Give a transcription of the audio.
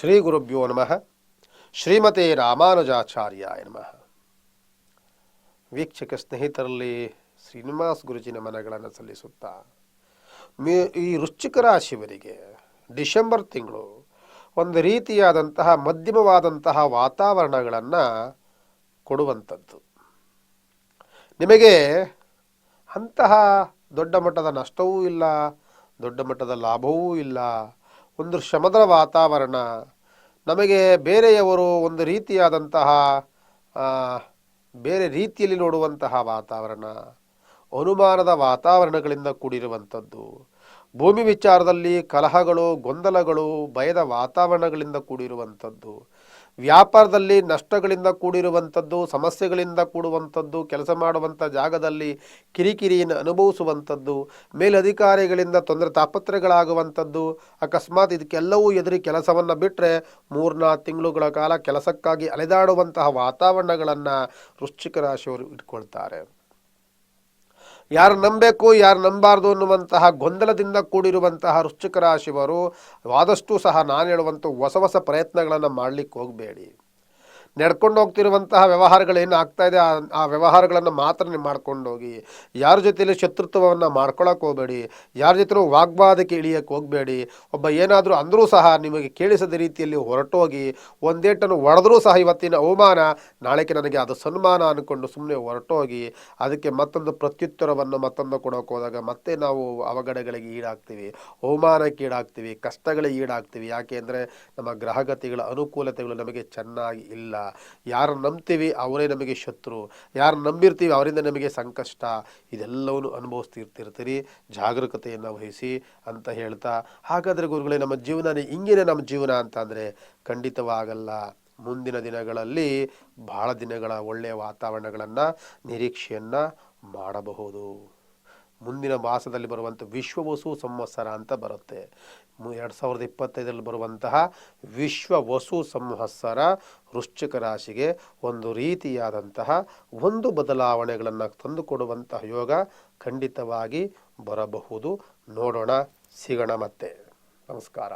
ಶ್ರೀ ಗುರುಭ್ಯೋ ನಮಃ ಶ್ರೀಮತಿ ರಾಮಾನುಜಾಚಾರ್ಯಾಯ ನಮಃ ವೀಕ್ಷಕ ಸ್ನೇಹಿತರಲ್ಲಿ ಶ್ರೀನಿವಾಸ್ ಗುರುಜಿನ ಮನಗಳನ್ನು ಸಲ್ಲಿಸುತ್ತಾ, ಮೇ ಈ ವೃಶ್ಚಿಕ ರಾಶಿಯವರಿಗೆ ಡಿಸೆಂಬರ್ ತಿಂಗಳು ಒಂದು ರೀತಿಯಾದಂತಹ ಮಧ್ಯಮವಾದಂತಹ ವಾತಾವರಣಗಳನ್ನು ಕೊಡುವಂಥದ್ದು. ನಿಮಗೆ ಅಂತಹ ದೊಡ್ಡ ಮಟ್ಟದ ನಷ್ಟವೂ ಇಲ್ಲ, ದೊಡ್ಡ ಮಟ್ಟದ ಲಾಭವೂ ಇಲ್ಲ ಒಂದು ಶ್ರಮದ ವಾತಾವರಣ. ನಮಗೆ ಬೇರೆಯವರು ಒಂದು ರೀತಿಯಾದಂತಹ ಬೇರೆ ರೀತಿಯಲ್ಲಿ ನೋಡುವಂತಹ ವಾತಾವರಣ. ಅನುಮಾನದ ವಾತಾವರಣಗಳಿಂದ ಕೂಡಿರುವಂಥದ್ದು. ಭೂಮಿ ವಿಚಾರದಲ್ಲಿ ಕಲಹಗಳು, ಗೊಂದಲಗಳು, ಭಯದ ವಾತಾವರಣಗಳಿಂದ ಕೂಡಿರುವಂಥದ್ದು. ವ್ಯಾಪಾರದಲ್ಲಿ ನಷ್ಟಗಳಿಂದ ಕೂಡಿರುವಂಥದ್ದು, ಸಮಸ್ಯೆಗಳಿಂದ ಕೂಡುವಂಥದ್ದು, ಕೆಲಸ ಮಾಡುವಂಥ ಜಾಗದಲ್ಲಿ ಕಿರಿಕಿರಿಯನ್ನು ಅನುಭವಿಸುವಂಥದ್ದು, ಮೇಲಧಿಕಾರಿಗಳಿಂದ ತೊಂದರೆ ತಾಪತ್ರೆಗಳಾಗುವಂಥದ್ದು ಅಕಸ್ಮಾತ್ ಇದಕ್ಕೆಲ್ಲವೂ ಎದುರಿ ಕೆಲಸವನ್ನು ಬಿಟ್ಟರೆ ಮೂರ್ನಾಲ್ಕು ತಿಂಗಳುಗಳ ಕಾಲ ಕೆಲಸಕ್ಕಾಗಿ ಅಲೆದಾಡುವಂತಹ ವಾತಾವರಣಗಳನ್ನು ವೃಶ್ಚಿಕ ರಾಶಿಯವರು ಇಟ್ಕೊಳ್ತಾರೆ. ಯಾರು ನಂಬಬೇಕು, ಯಾರು ನಂಬಾರ್ದು ಅನ್ನುವಂತಹ ಗೊಂದಲದಿಂದ ಕೂಡಿರುವಂತಹ ವೃಶ್ಚಿಕ ರಾಶಿಯವರು ಆದಷ್ಟು ಸಹ ನಾನು ಹೇಳುವಂಥ ಹೊಸ ಹೊಸ ಪ್ರಯತ್ನಗಳನ್ನು ಮಾಡಲಿಕ್ಕೆ ಹೋಗಬೇಡಿ. ನಡ್ಕೊಂಡು ಹೋಗ್ತಿರುವಂತಹ ವ್ಯವಹಾರಗಳೇನು ಆಗ್ತಾ ಇದೆ, ಆ- ವ್ಯವಹಾರಗಳನ್ನು ಮಾತ್ರ ನೀವು ಮಾಡ್ಕೊಂಡು ಹೋಗಿ ಯಾರ ಜೊತೆಯಲ್ಲಿ ಶತ್ರುತ್ವವನ್ನು ಮಾಡ್ಕೊಳಕ್ಕೆ ಹೋಗಬೇಡಿ, ಯಾರ ಜೊತೆ ವಾಗ್ವಾದಕ್ಕೆ ಇಳಿಯಕ್ಕೆ ಹೋಗಬೇಡಿ, ಒಬ್ಬ ಏನಾದರೂ ಅಂದರೂ ಸಹ ನಿಮಗೆ ಕೇಳಿಸದ ರೀತಿಯಲ್ಲಿ ಹೊರಟೋಗಿ ಒಂದೇಟನ್ನು ಹೊಡೆದ್ರೂ ಸಹ ಇವತ್ತಿನ ಅವಮಾನ, ನಾಳೆಗೆ ನನಗೆ ಅದು ಸನ್ಮಾನ ಅಂದ್ಕೊಂಡು ಸುಮ್ಮನೆ ಹೊರಟೋಗಿ, ಅದಕ್ಕೆ ಮತ್ತೊಂದು ಪ್ರತ್ಯುತ್ತರವನ್ನು ಮತ್ತೊಂದು ಕೊಡೋಕೆ ಹೋದಾಗ ಮತ್ತೆ ನಾವು ಅವಘಡಗಳಿಗೆ ಈಡಾಗ್ತೀವಿ, ಅವಮಾನಕ್ಕೆ ಈಡಾಗ್ತೀವಿ, ಕಷ್ಟಗಳಿಗೆ ಈಡಾಗ್ತೀವಿ. ಯಾಕೆ ಅಂದರೆ ನಮ್ಮ ಗ್ರಹಗತಿಗಳ ಅನುಕೂಲತೆಗಳು ನಮಗೆ ಚೆನ್ನಾಗಿ ಇಲ್ಲ. ಯಾರು ನಂಬ್ತೀವಿ ಅವರೇ ನಮಗೆ ಶತ್ರು. ಯಾರು ನಂಬಿರ್ತೀವಿ ಅವರಿಂದ ನಮಗೆ ಸಂಕಷ್ಟ. ಇದೆಲ್ಲವನ್ನು ಅನುಭವಿಸ್ತಿರ್ತಿರ್ತೀರಿ. ಜಾಗರೂಕತೆಯನ್ನು ವಹಿಸಿ ಅಂತ ಹೇಳ್ತಾ. ಹಾಗಾದರೆ ಗುರುಗಳೇ, ನಮ್ಮ ಜೀವನ ಹಿಂಗೇನೆ ನಮ್ಮ ಜೀವನ ಅಂತಂದರೆ ಖಂಡಿತವಾಗಲ್ಲ. ಮುಂದಿನ ದಿನಗಳಲ್ಲಿ ಭಾಳ ದಿನಗಳ ಒಳ್ಳೆಯ ವಾತಾವರಣಗಳನ್ನು, ನಿರೀಕ್ಷೆಯನ್ನು ಮಾಡಬಹುದು. ಮುಂದಿನ ಮಾಸದಲ್ಲಿ ಬರುವಂಥ ವಿಶ್ವವಸು ಸಂವತ್ಸರ ಅಂತ ಬರುತ್ತೆ. ಎರಡು ಸಾವಿರದ ಇಪ್ಪತ್ತೈದರಲ್ಲಿ ಬರುವಂತಹ ವಿಶ್ವ ವಸು ಸಂವತ್ಸರ ವೃಶ್ಚಿಕ ರಾಶಿಗೆ ಒಂದು ರೀತಿಯಾದಂತಹ ಒಂದು ಬದಲಾವಣೆಗಳನ್ನು ತಂದುಕೊಡುವಂತಹ ಯೋಗ ಖಂಡಿತವಾಗಿ ಬರಬಹುದು. ನೋಡೋಣ, ಸಿಗೋಣ ಮತ್ತೆ. ನಮಸ್ಕಾರ.